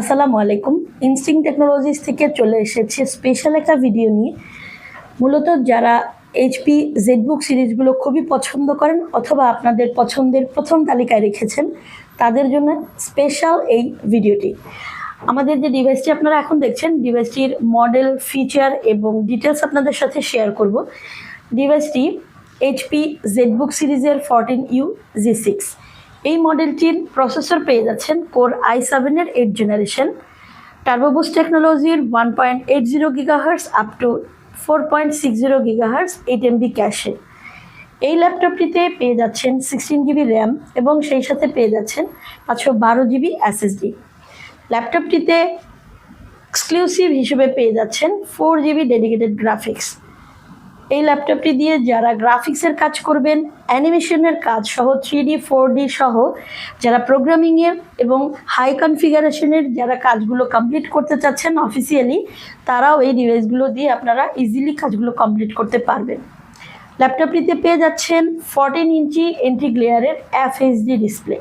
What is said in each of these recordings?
আসসালামু আলাইকুম। Instinct technologies থেকে চলে এসেছে স্পেশাল একটা ভিডিও নিয়ে। মূলত যারা এইচপি জেডবুক সিরিজগুলো খুবই পছন্দ করেন অথবা আপনাদের পছন্দের প্রথম তালিকায় রেখেছেন, তাদের জন্য স্পেশাল এই ভিডিওটি আমাদের যে ডিভাইসটি আপনারা এখন দেখছেন ডিভাইসটির মডেল ফিচার এবং ডিটেলস আপনাদের সাথে শেয়ার করব। ডিভাইসটি এইচপি জেডবুক সিরিজের ফরটিন ইউ জি সিক্স মডেলটির প্রসেসর পেয়ে যাচ্ছেন কোর আই সেভেনের এইট জেনারেশন টার্বোবুস টেকনোলজির one point eight zero gigahertz up to four point six zero gigahertz eight MB cache এই ল্যাপটপটিতে পেয়ে যাচ্ছেন সিক্সটিন জিবি র্যাম এবং সেই সাথে পেয়ে যাচ্ছেন পাঁচশো বারো জিবি এসএসডি ল্যাপটপটিতে এক্সক্লুসিভ হিসেবে পেয়ে যাচ্ছেন ফোর জিবি ডেডিকেটেড গ্রাফিক্স এই ল্যাপটপটি দিয়ে যারা গ্রাফিক্সের কাজ করবেন অ্যানিমেশনের কাজ সহ থ্রি ডি ফোর ডি সহ, যারা প্রোগ্রামিংয়ের এবং হাই কনফিগারেশনের যারা কাজগুলো কমপ্লিট করতে চাচ্ছেন অফিসিয়ালি তারাও এই ডিভাইসগুলো দিয়ে আপনারা ইজিলি কাজগুলো কমপ্লিট করতে পারবেন। ল্যাপটপটিতে পেয়ে যাচ্ছেন ফরটিন ইঞ্চি এন্ট্রি গ্লেয়ারের এফ এইচডি ডিসপ্লে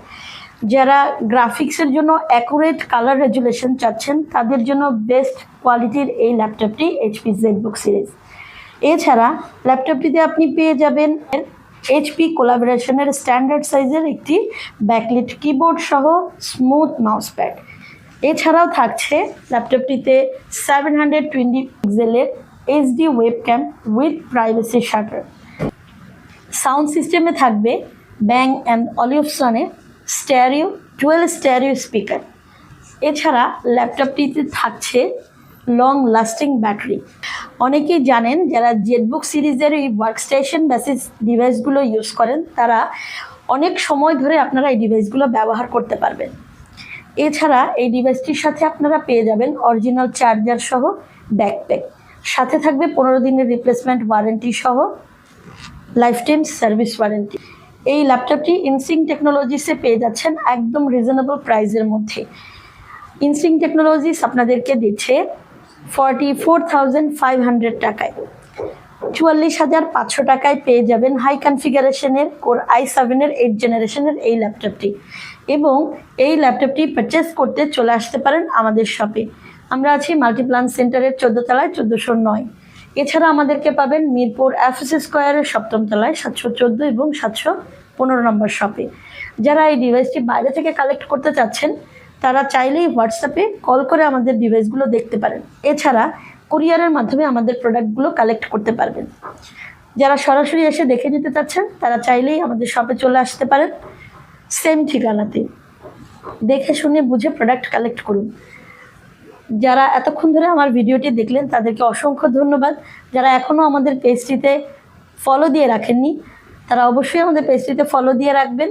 যারা গ্রাফিক্সের জন্য অ্যাকুরেট কালার রেজুলেশন চাচ্ছেন, তাদের জন্য বেস্ট কোয়ালিটির এই ল্যাপটপটি এইচপি জেডবুক সিরিজ এছাড়া ল্যাপটপটিতে আপনি পেয়ে যাবেন এইচপি কোলাবোরেশনের স্ট্যান্ডার্ড সাইজের একটি ব্যাকলিট কিবোর্ড সহ স্মুথ মাউস প্যাড এছাড়াও থাকছে ল্যাপটপটিতে সেভেন হান্ড্রেড টোয়েন্টি পিক্সেলের HD webcam with privacy shutter sound সিস্টেমে থাকবে ব্যাং অ্যান্ড অলিভসনের স্ট্যারিও টুয়েলভ স্ট্যারিও স্পিকার এছাড়া ল্যাপটপটিতে থাকছে লং লাস্টিং ব্যাটারি অনেকেই জানেন যারা জেটবুক সিরিজের এই ওয়ার্কস্টেশন বেসিস ডিভাইসগুলো ইউজ করেন, তারা অনেক সময় ধরে আপনারা এই ডিভাইসগুলো ব্যবহার করতে পারবেন। এছাড়া এই ডিভাইসটির সাথে আপনারা পেয়ে যাবেন অরিজিনাল চার্জার সহ ব্যাকপ্যাক সাথে থাকবে পনেরো দিনের রিপ্লেসমেন্ট ওয়ারেন্টি সহ লাইফ টাইম সার্ভিস ওয়ারেন্টি এই ল্যাপটপটি ইনসিং টেকনোলজিসে পেয়ে যাচ্ছেন একদম রিজনেবল প্রাইসের মধ্যে। ইনসিং টেকনোলজিস আপনাদেরকে দিচ্ছে forty four thousand five hundred টাকায়। চুয়াল্লিশ হাজার পাঁচশো টাকায় পেয়ে যাবেন হাই কনফিগারেশনের কোর আই সেভেনের এইট জেনারেশনের এই ল্যাপটপটি এবং এই ল্যাপটপটি পারচেস করতে চলে আসতে পারেন আমাদের শপে আমরা আছি মাল্টিপ্লান সেন্টারের চোদ্দ তলায় চোদ্দোশো নয়। এছাড়া আমাদেরকে পাবেন মিরপুর এফএস স্কোয়ারের সপ্তম তলায় সাতশো চোদ্দ এবং সাতশো পনেরো নম্বর শপে যারা এই ডিভাইসটি বাইরে থেকে কালেক্ট করতে চাচ্ছেন তারা চাইলেই হোয়াটসঅ্যাপে কল করে আমাদের ডিভাইসগুলো দেখতে পারেন। এছাড়া কুরিয়ারের মাধ্যমে আমাদের প্রোডাক্টগুলো কালেক্ট করতে পারবেন। যারা সরাসরি এসে দেখে নিতে চাচ্ছেন, তারা চাইলেই আমাদের শপে চলে আসতে পারেন। সেম ঠিকানাতে। দেখে শুনে বুঝে প্রোডাক্ট কালেক্ট করুন। যারা এতক্ষণ ধরে আমার ভিডিওটি দেখলেন, তাদেরকে অসংখ্য ধন্যবাদ। যারা এখনও আমাদের পেজটিতে ফলো দিয়ে রাখেননি, তারা অবশ্যই আমাদের পেজটিতে ফলো দিয়ে রাখবেন।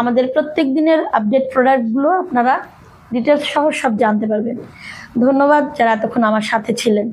আমাদের প্রত্যেক দিনের আপডেট প্রোডাক্টগুলো আপনারা ডিটেলস সহ সব জানতে পারবেন। ধন্যবাদ যারা এতক্ষণ আমার সাথে ছিলেন।